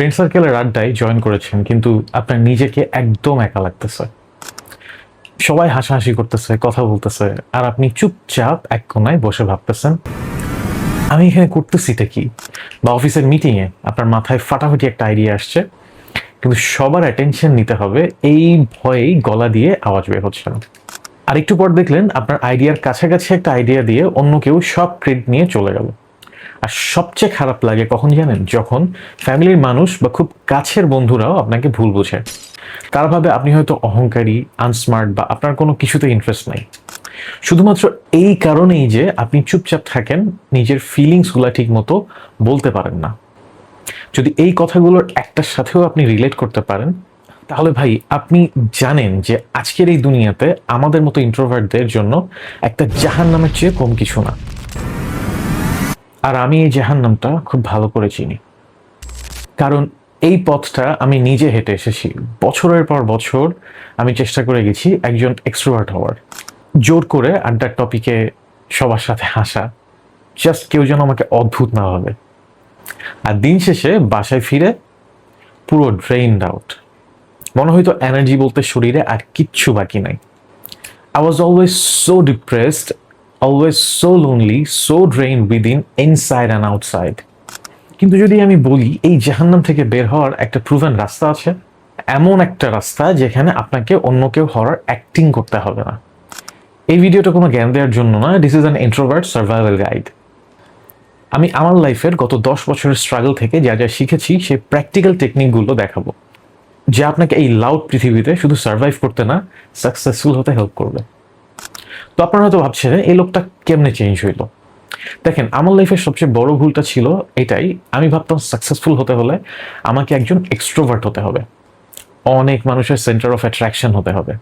Friend সার্কেলের আড্ডায় join করেছেন, কিন্তু আপনার নিজেকে একদম একা লাগতেছে। সবাই হাসাহাসি করতেছে, কথা বলতেছে, আর আপনি চুপচাপ এক কোনায় বসে ভাবতেছেন, আমি এখানে করতেছিটা কি? বা অফিসের মিটিংয়ে আপনার মাথায় ফাটাফাটি একটা আইডিয়া আসছে, কিন্তু সবার অ্যাটেনশন নিতে হবে এই ভয়েই গলা দিয়ে আওয়াজ বের হচ্ছে না। আর একটু পর দেখলেন আপনার আইডিয়ার কাছাকাছি একটা আইডিয়া দিয়ে অন্য কেউ সব ক্রেডিট নিয়ে চলে গেল। আর সবচেয়ে খারাপ লাগে কখন জানেন? যখন ফ্যামিলির মানুষ বা খুব কাছের বন্ধুরাও আপনাকে ভুল বোঝে। তারা ভাবে আপনি হয়তো অহংকারী আনস্মার্ট বা আপনার কোনো কিছুতে ইন্টারেস্ট নাই। শুধুমাত্র এই কারণেই যে আপনি চুপচাপ থাকেন, নিজের ফিলিংসগুলো ঠিক মতো বলতে পারেন না। যদি এই কথাগুলোর একটার সাথেও আপনি রিলেট করতে পারেন, তাহলে ভাই আপনি জানেন যে আজকের এই দুনিয়াতে আমাদের মতো ইন্ট্রোভার্টদের জন্য একটা জাহান নামের চেয়ে কম কিছু না। আর আমি এই জাহান নামটা খুব ভালো করে চিনি। কারণ এই পথটা আমি নিজে হেঁটে এসেছি। বছরের পর বছর আমি চেষ্টা করে গেছি একজন এক্সট্রোভার্ট হওয়ার। জোর করে আড্ডার টপিকে সবার সাথে হাসা। জাস্ট কেউ যেন আমাকে অদ্ভুত না ভাবে। আর দিন শেষে বাসায় ফিরে পুরো ড্রেইনড আউট মনে হয়তো এনার্জি বলতে শরীরে আর কিচ্ছু বাকি নাই। I was always so depressed always so lonely so drain within inside and outside কিন্তু যদি আমি বলি, এই জাহান্নাম থেকে বের হওয়ার একটা প্রুভেন রাস্তা আছে, এমন একটা রাস্তা যেখানে আপনাকে অন্য কেউ হওয়ার অ্যাক্টিং করতে হবে না। এই ভিডিওটা কোনো জ্ঞান দেওয়ার জন্য না this is an introvert survival guide আমি আমার লাইফের গত দশ বছরের স্ট্রাগল থেকে যা যা শিখেছি, সেই প্র্যাকটিক্যাল টেকনিকগুলো দেখাবো, যা আপনাকে এই লাউড পৃথিবীতে শুধু সার্ভাইভ করতে না সাকসেসফুল হতে হেল্প করবে। তো আপনারা হয়তো ভাবছেন, এই লোকটা কেমনে চেঞ্জ হইল? দেখেন, আমার লাইফের সবচেয়ে বড় ভুলটা ছিল এটাই, আমি ভাবতাম সাকসেসফুল হতে হলে আমাকে একজন এক্সট্রোভার্ট হতে হবে। অনেক মানুষের সেন্টার অফ অ্যাট্রাকশন হতে হবে।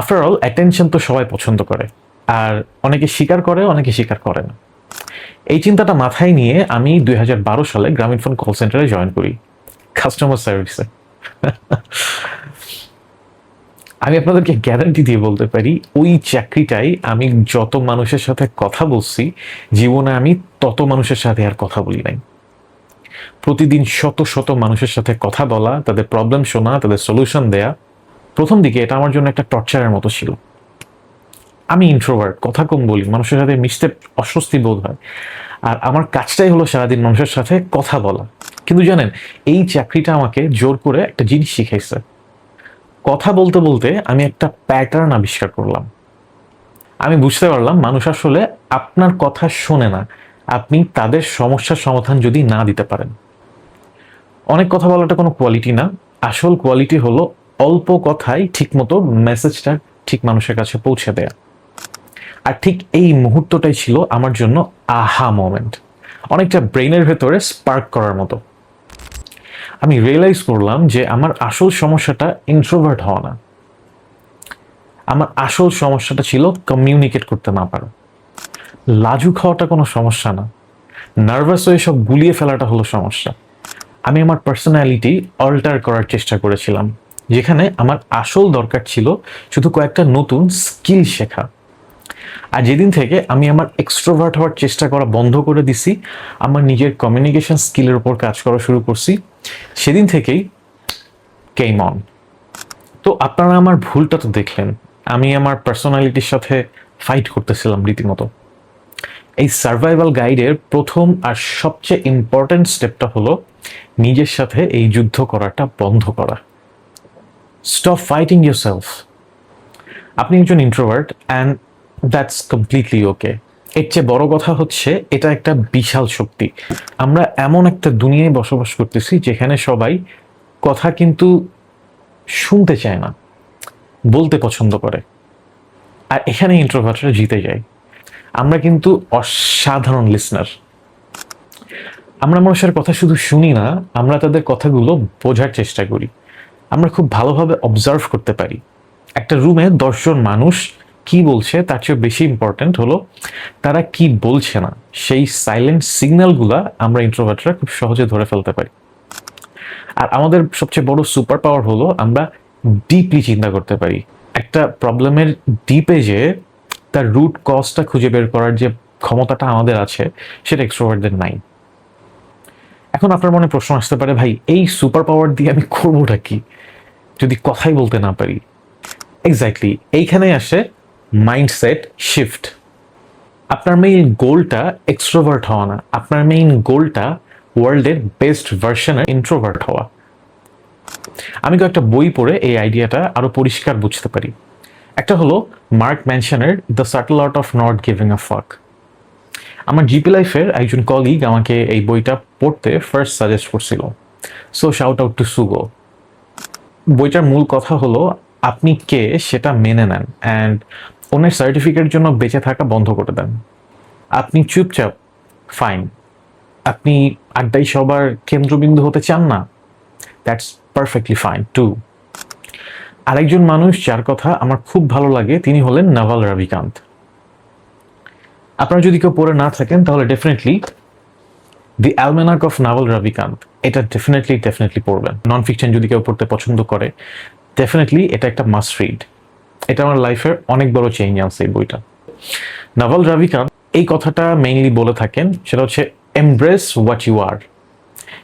আফটার অল অ্যাটেনশন তো সবাই পছন্দ করে, আর অনেকে স্বীকার করে, অনেকে স্বীকার করে না। এই চিন্তাটা মাথায় নিয়ে আমি দুই হাজার বারো সালে গ্রামীণ ফোন কল সেন্টারে জয়েন করি কাস্টমার সার্ভিসে আমি আপনাদেরকে গ্যারান্টি দিয়ে বলতে পারি, ওই চাকরিটাই আমি যত মানুষের সাথে কথা বলছি, জীবনে আমি তত মানুষের সাথে আর কথা বলি নাই। প্রতিদিন শত শত মানুষের সাথে কথা বলা, তাদের প্রবলেম শোনা, তাদের সলিউশন দেয়া, প্রথম দিকে এটা আমার জন্য একটা টর্চারের মতো ছিল। আমি ইন্ট্রোভার্ট কথা কম বলি, মানুষের সাথে মিশতে অস্বস্তি বোধ হয়। আর আমার কাজটাই হলো সারাদিন মানুষের সাথে কথা বলা। কিন্তু জানেন, এই চাকরিটা আমাকে জোর করে একটা জিনিস শিখাইছে। কথা বলতে বলতে আমি একটা প্যাটার্ন আবিষ্কার করলাম। আমি বুঝতে পারলাম মানুষ আসলে আপনার কথা শোনে না। আপনি তাদের সমস্যার সমাধান যদি না দিতে পারেন। অনেক কথা বলাটা কোনো কোয়ালিটি না। আসল কোয়ালিটি হলো অল্প কথায় ঠিকমতো মেসেজটা ঠিক মানুষের কাছে পৌঁছে দেয়া। আর ঠিক এই মুহূর্তটাই ছিল আমার জন্য আহা মোমেন্ট অনেকটা ব্রেনের ভেতরে স্পার্ক করার মতো। আমি রিয়েলাইজ করলাম যে আমার আসল সমস্যাটা ইন্ট্রোভার্ট হওয়া না। আমার আসল সমস্যাটা ছিল কমিউনিকেট করতে না পারা। লাজুক হওয়াটা কোনো সমস্যা না। নার্ভাস হয়ে সব গুলিয়ে ফেলাটা হলো সমস্যা। আমি আমার পার্সোনালিটি অল্টার করার চেষ্টা করেছিলাম, যেখানে আমার আসল দরকার ছিল শুধু কয়েকটা নতুন স্কিল শেখা। আর যেদিন থেকে আমি আমার এক্সট্রোভার্ট হওয়ার চেষ্টা করা বন্ধ করে দিছি, আমার নিজের কমিউনিকেশন স্কিলের উপর কাজ করা শুরু করছি সেদিন থেকেই কেম অন তো আপনারা আমার ভুলটা তো দেখলেন। আমি আমার পার্সোনালিটির সাথে ফাইট করতেছিলাম রীতিমতো। এই সার্ভাইভাল গাইডের প্রথম আর সবচেয়ে ইম্পর্ট্যান্ট স্টেপটা হলো নিজের সাথে এই যুদ্ধ করাটা বন্ধ করা। স্টপ ফাইটিং ইউর সেলফ আপনি একজন introvert and that's completely okay এর চেয়ে বড় কথা হচ্ছে, এটা একটা বিশাল শক্তি। আমরা এমন একটা দুনিয়ায় বসবাস করতেছি যেখানে সবাই কথা কিন্তু শুনতে চায় না, বলতে পছন্দ করে। আর এখানে ইন্ট্রোভার্টরা জিতে যায়। আমরা কিন্তু অসাধারণ লিসনার আমরা মানুষের কথা শুধু শুনি না, আমরা তাদের কথাগুলো বোঝার চেষ্টা করি। আমরা খুব ভালোভাবে অবজার্ভ করতে পারি। একটা রুমে দশজন মানুষ কি বলছে তার চেয়ে বেশি ইম্পর্ট্যান্ট হলো, তারা কি বলছে না, সেই সাইলেন্ট সিগন্যালগুলা আমরা ইন্ট্রোভার্টরা খুব সহজে ধরে ফেলতে পারি। আর আমাদের সবচেয়ে বড় সুপার পাওয়ার হলো আমরা ডিপলি চিন্তা করতে পারি। একটা প্রবলেমের ডিপে যে তার রুট কজটা খুঁজে বের করার যে ক্ষমতাটা আমাদের আছে, সেটা এক্সট্রোভার্টদের নাই। এখন আপনার মনে প্রশ্ন আসতে পারে, ভাই, এই সুপার পাওয়ার দিয়ে আমি করবোটা কি? যদি কথাই বলতে না পারি। এক্স্যাক্টলি এইখানেই আসে মাইন্ডসেট শিফট আপনার মেইন গোলটা এক্সট্রোভার্ট হওয়া না। আপনার মেইন গোলটা ওয়ার্ল্ডের বেস্ট ভার্সনের ইন্ট্রোভার্ট হওয়া। আমি কয়েকটা বই পড়ে এই আইডিয়াটা আরও পরিষ্কার বুঝতে পারি। একটা হলো Mark ম্যানশনের the subtle art of not giving a fuck আমার জিপি লাইফের একজন কলিগ আমাকে এই বইটা পড়তে ফার্স্ট সাজেস্ট করছিল। সো শাউট আউট টু সুগো বইটার মূল কথা হলো, আপনি কে সেটা মেনে নেন। অ্যান্ড অন্যের সার্টিফিকেটের জন্য বেঁচে থাকা বন্ধ করে দেন। আপনি চুপচাপ ফাইন আপনি আড্ডাই সবার কেন্দ্রবিন্দু হতে চান না। দ্যাটস পারফেক্টলি ফাইন টু আরেকজন মানুষ যার কথা আমার খুব ভালো লাগে, তিনি হলেন নাভাল রবিকান্ত আপনারা যদি কেউ পড়ে না থাকেন, তাহলে definitely the almanack of Naval Ravikant এটা ডেফিনেটলি ডেফিনেটলি পড়বেন। নন ফিকশন যদি কেউ পড়তে পছন্দ করে ডেফিনেটলি এটা একটা মাস্ট রিড এটা আমার লাইফের অনেক বড় চেঞ্জ আনছে এই বইটা। নাভাল রবিকান্ত এই কথাটা মেইনলি বলে থাকেন, সেটা হচ্ছে embrace what you are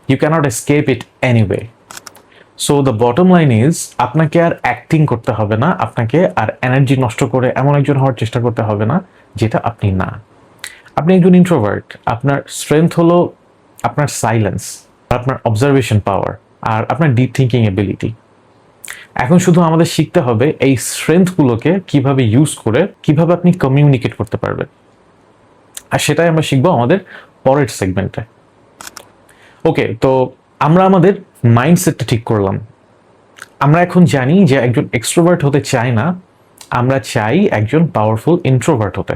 you cannot escape it anyway so the bottom line is আপনাকে আর অ্যাক্টিং করতে হবে না, আপনাকে আর এনার্জি নষ্ট করে এমন একজন হওয়ার চেষ্টা করতে হবে না, যেটা আপনি না। আপনি একজন ইন্ট্রোভার্ট আপনার স্ট্রেংথ হলো আপনার সাইলেন্স আপনার অবজারভেশন পাওয়ার আর আপনার ডিপ থিঙ্কিং এবিলিটি এখন শুধু আমাদের শিখতে হবে এই স্ট্রেংথগুলোকে কীভাবে ইউজ করে কীভাবে আপনি কমিউনিকেট করতে পারবেন। আর সেটাই আমরা শিখব আমাদের পরের সেগমেন্টে ওকে তো আমরা আমাদের মাইন্ডসেটটা ঠিক করলাম। আমরা এখন জানি যে একজন এক্সট্রোভার্ট হতে চাই না, আমরা চাই একজন পাওয়ারফুল ইন্ট্রোভার্ট হতে।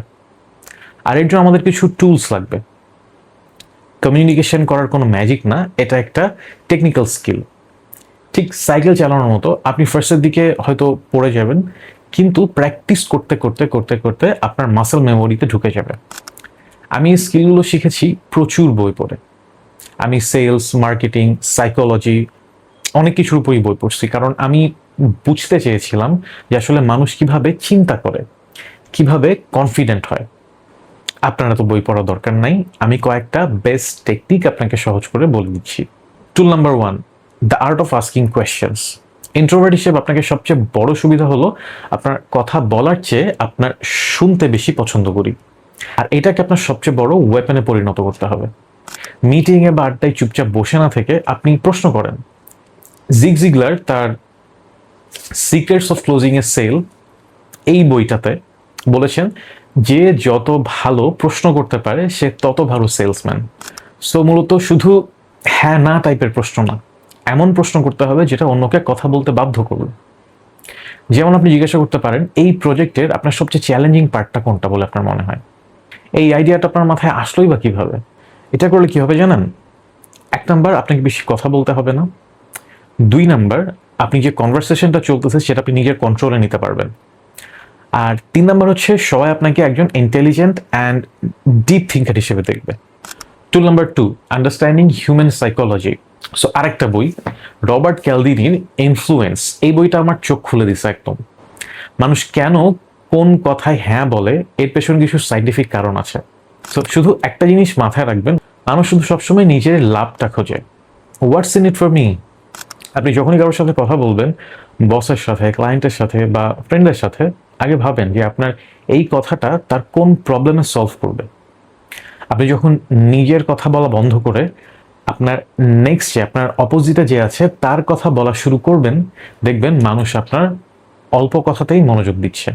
আর এর জন্য আমাদের কিছু টুলস লাগবে। কমিউনিকেশন করার কোনো ম্যাজিক না, এটা একটা টেকনিক্যাল স্কিল ঠিক সাইকেল চালানোর মতো আপনি ফার্স্টের দিকে হয়তো পড়ে যাবেন, কিন্তু প্র্যাকটিস করতে করতে করতে করতে আপনার মাসেল মেমোরিতে ঢুকে যাবে। আমি এই স্কিলগুলো শিখেছি প্রচুর বই পড়ে। আমি সেলস মার্কেটিং সাইকোলজি অনেক কিছুর উপরই বই পড়ছি, কারণ আমি বুঝতে চেয়েছিলাম যে আসলে মানুষ কীভাবে চিন্তা করে, কীভাবে কনফিডেন্ট হয়। আপনারা তো বই পড়া দরকার নাই, আমি কয়েকটা বেস্ট টেকনিক আপনাকে সহজ করে বলে দিচ্ছি। Tool number one the art of asking questions introvert হিসেবে আপনাকে সবচেয়ে বড় সুবিধা হলো আপনার কথা বলার চেয়ে আপনার শুনতে বেশি পছন্দ করি। আর এটাকে আপনার সবচেয়ে বড় ওয়েপেনে পরিণত করতে হবে। মিটিংয়ে বা আড্ডায় চুপচাপ বসে না থেকে আপনি প্রশ্ন করেন। জিগ জিগলার তার secrets of closing a sale এই বইটাতে বলেছেন, যে যত ভালো প্রশ্ন করতে পারে, সে তত ভালো সেলসম্যান সো মূলত শুধু হ্যাঁ না টাইপের প্রশ্ন না। এমন প্রশ্ন করতে হবে যেটা অন্যকে কথা বলতে বাধ্য করবে। যেমন আপনি জিজ্ঞাসা করতে পারেন, এই প্রজেক্টের আপনার সবচেয়ে চ্যালেঞ্জিং পার্টটা কোনটা বলে আপনার মনে হয়? এই আইডিয়াটা আপনার মাথায় আসলোই বা কীভাবে? এটা করলে কি হবে জানেন? এক নাম্বার, আপনাকে বেশি কথা বলতে হবে না। দুই নাম্বার, আপনি যে কনভারসেশনটা চলতেছে সেটা আপনি নিজের কন্ট্রোলে নিতে পারবেন। আর তিন নাম্বার হচ্ছে, সবাই আপনাকে একজন ইন্টেলিজেন্ট অ্যান্ড ডিপ থিঙ্কার হিসেবে দেখবে। Tool number two understanding human psychology so আরেকটা বই, রবার্ট ক্যালদিনির ইনফ্লুয়েন্স। এই বইটা আমার চোখ খুলে দিছে একদম। মানুষ কেন কোন কথায় হ্যাঁ বলে, এর পেছনে কিছু সাইন্টিফিক কারণ আছে। তো শুধু একটা জিনিস মাথায় রাখবেন, মানুষ শুধু সবসময় নিজের লাভটা খোঁজে। What's in it for me আপনি যখনই কারোর সাথে কথা বলবেন বসের সাথে ক্লায়েন্টের সাথে বা ফ্রেন্ডের সাথে, আগে ভাবেন যে আপনার এই কথাটা তার কোন প্রবলেমে সলভ করবে। আপনি যখন নিজের কথা বলা বন্ধ করে আপনার নেক্সট যে, আপনার অপোজিটে যে আছে, তার কথা বলা শুরু করবেন, দেখবেন মানুষ আপনার অল্প কথাতেই মনোযোগ দিচ্ছে।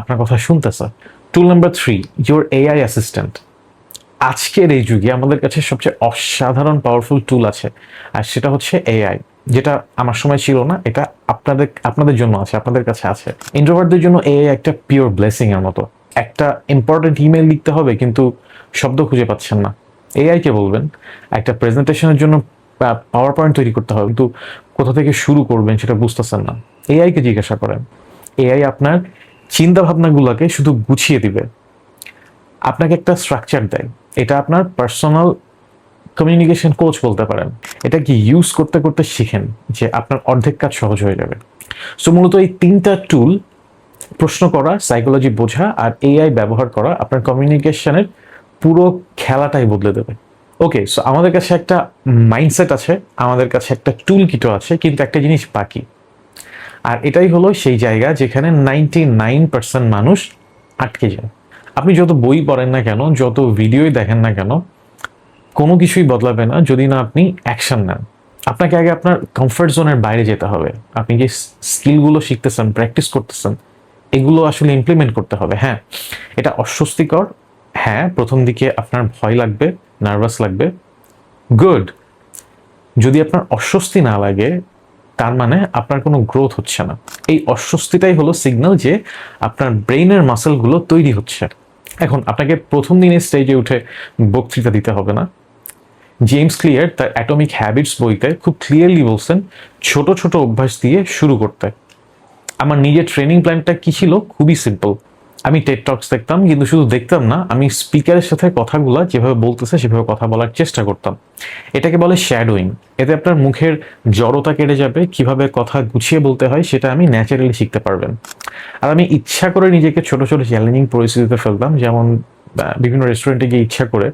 আপনার কথা শুনতেছে। Tool number three your AI assistant আজকের এই যুগে আমাদের কাছে সবচেয়ে অসাধারণ পাওয়ারফুল টুল আছে, আর সেটা হচ্ছে এআই যেটা আমার সময় ছিল না, এটা আপনাদের আপনাদের জন্য আছে, আপনাদের কাছে আছে। ইন্ট্রোভার্টদের জন্য এআই একটা পিওর ব্লেসিং এর মতো। একটা ইম্পর্টেন্ট ইমেল লিখতে হবে, কিন্তু শব্দ খুঁজে পাচ্ছেন না। এআই কে বলবেন, একটা প্রেজেন্টেশনের জন্য পাওয়ার পয়েন্ট তৈরি করতে হবে, কিন্তু কোথা থেকে শুরু করবেন সেটা বুঝতেছেন না। এআই কে জিজ্ঞাসা করেন। এআই আপনার চিন্তা ভাবনাগুলোকে শুধু গুছিয়ে দিবে। আপনাকে একটা স্ট্রাকচার দেয়। এটা আপনার পার্সোনাল কমিউনিকেশন কোচ বলতে পারেন। এটা কি ইউজ করতে করতে শিখেন যে আপনার অর্ধেক কাজ সহজ হয়ে যাবে। সো মূলত এই তিনটা টুল প্রশ্ন করা সাইকোলজি বোঝা আর এআই ব্যবহার করা আপনার কমিউনিকেশনের পুরো খেলাটাই বদলে দেবে। ওকে সো আমাদের কাছে একটা মাইন্ডসেট আছে, আমাদের কাছে একটা টুল কিটও আছে, কিন্তু একটা জিনিস বাকি। আর এটাই হলো সেই জায়গা যেখানে নাইনটি নাইন পার্সেন্ট মানুষ আটকে যায়। আপনি যত বই পড়েন না কেন, যত ভিডিওই দেখেন না কেন, কোনো কিছুই বদলাবে না যদি না আপনি অ্যাকশন নেন। আপনাকে আগে আপনার কমফর্ট জোনের বাইরে যেতে হবে। আপনি যে স্কিলগুলো শিখতেছেন প্র্যাকটিস করতেছেন, এগুলো আসলে ইমপ্লিমেন্ট করতে হবে। হ্যাঁ এটা অস্বস্তিকর হ্যাঁ প্রথম দিকে আপনার ভয় লাগবে নার্ভাস লাগবে। গুড যদি আপনার অস্বস্তি না লাগে, তার মানে আপনার কোনো গ্রোথ হচ্ছে না। এই অস্বস্তিটাই হলো সিগন্যাল যে আপনার ব্রেইনের মাসেলগুলো তৈরি হচ্ছে। এখন আপনাকে প্রথম দিনের স্টেজে উঠে বক্তৃতা দিতে হবে না। জেমস ক্লিয়ার তার অ্যাটমিক হ্যাবিটস বইতে খুব ক্লিয়ারলি বলছেন, ছোট ছোট অভ্যাস দিয়ে শুরু করতে। আমার নিজের ট্রেনিং প্ল্যানটা কী ছিল? খুবই সিম্পল আমি টেড টক্স দেখতাম, কিন্তু শুধু দেখতাম না, আমি স্পিকারের সাথে কথাগুলো যেভাবে বলতেছে, সেভাবে কথা বলার চেষ্টা করতাম। এটাকে বলে শ্যাডোয়িং এতে আপনার মুখের জড়তা কেটে যাবে, কীভাবে কথা গুছিয়ে বলতে হয়, সেটা আমি ন্যাচারালি শিখতে পারবেন। আর আমি ইচ্ছা করে নিজেকে ছোট ছোট চ্যালেঞ্জিং পরিস্থিতিতে ফেলতাম, যেমন বিভিন্ন রেস্টুরেন্টে গিয়ে ইচ্ছা করে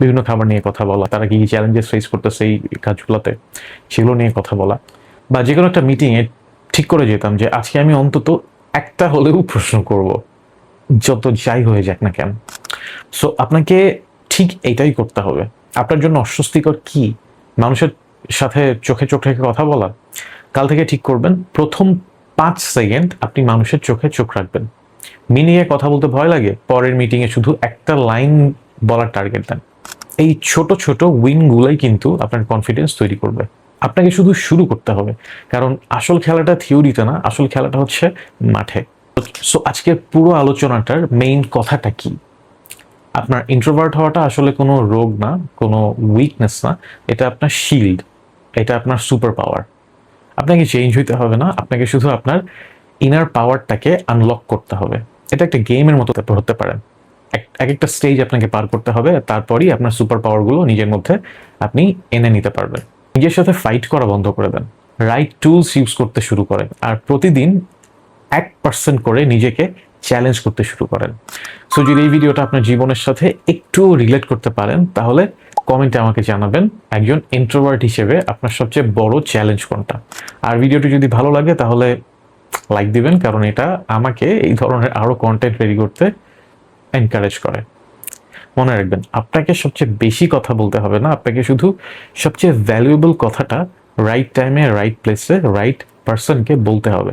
বিভিন্ন খাবার নিয়ে কথা বলা, তারা কি কি চ্যালেঞ্জেস ফেস করতেছে এই কাজগুলোতে, সেগুলো নিয়ে কথা বলা। বা যে কোনো একটা মিটিংয়ে ঠিক করে যেতাম যে, আজকে আমি অন্তত একটা হলেও প্রশ্ন করব। যত যাই হয়ে যাক না কেন। সো আপনাকে ঠিক এটাই করতে হবে। আপনার জন্য অস্বস্তিকর কি? মানুষের সাথে চোখে চোখ রেখে কথা বলা। কাল থেকে ঠিক করবেন, প্রথম পাঁচ সেকেন্ড আপনি মানুষের চোখে চোখ রাখবেন। মিনিংয়ে কথা বলতে ভয় লাগে, পরের মিটিংয়ে শুধু একটা লাইন বলার টার্গেট দেন। এই ছোট ছোট উইনগুলোই কিন্তু আপনার কনফিডেন্স তৈরি করবে। আপনাকে শুধু শুরু করতে হবে। কারণ আসল খেলাটা থিওরিতে না, আসল খেলাটা হচ্ছে মাঠে। সো আজকের পুরো আলোচনাটার মেইন কথাটা কি? আপনার ইন্ট্রোভার্ট হওয়াটা আসলে কোনো রোগ না, কোনো উইকনেস না, এটা আপনার শিল্ড এটা আপনার সুপার পাওয়ার আপনাকে চেঞ্জ হইতে হবে না, আপনাকে শুধু আপনার ইনার পাওয়ারটাকে আনলক করতে হবে। এটা একটা গেমের মতো হতে পারে। এক- এক একটা স্টেজ আপনাকে পার করতে হবে, তারপরই আপনার সুপার পাওয়ারগুলো নিজের মধ্যে আপনি এনে নিতে পারবেন। নিজের সাথে ফাইট করা বন্ধ করে দেন। রাইট টুলস ইউজ করতে শুরু করেন আর প্রতিদিন এক পার্সেন্ট করে নিজেকে চ্যালেঞ্জ করতে শুরু করেন। সো যদি এই ভিডিওটা আপনার জীবনের সাথে একটু রিলেট করতে পারেন, তাহলে কমেন্টে আমাকে জানাবেন একজন ইন্ট্রোভার্ট হিসেবে আপনার সবচেয়ে বড় চ্যালেঞ্জ কোনটা। আর ভিডিওটি যদি ভালো লাগে, তাহলে লাইক দিবেন, কারণ এটা আমাকে এই ধরনের আরও কন্টেন্ট তৈরি করতে এনকারেজ করে। মনে রাখবেন, আপনাকে সবচেয়ে বেশি কথা বলতে হবে না, আপনাকে শুধু সবচেয়ে ভ্যালুয়েবল কথাটা রাইট টাইমে রাইট প্লেসে রাইট পার্সনকে বলতে হবে।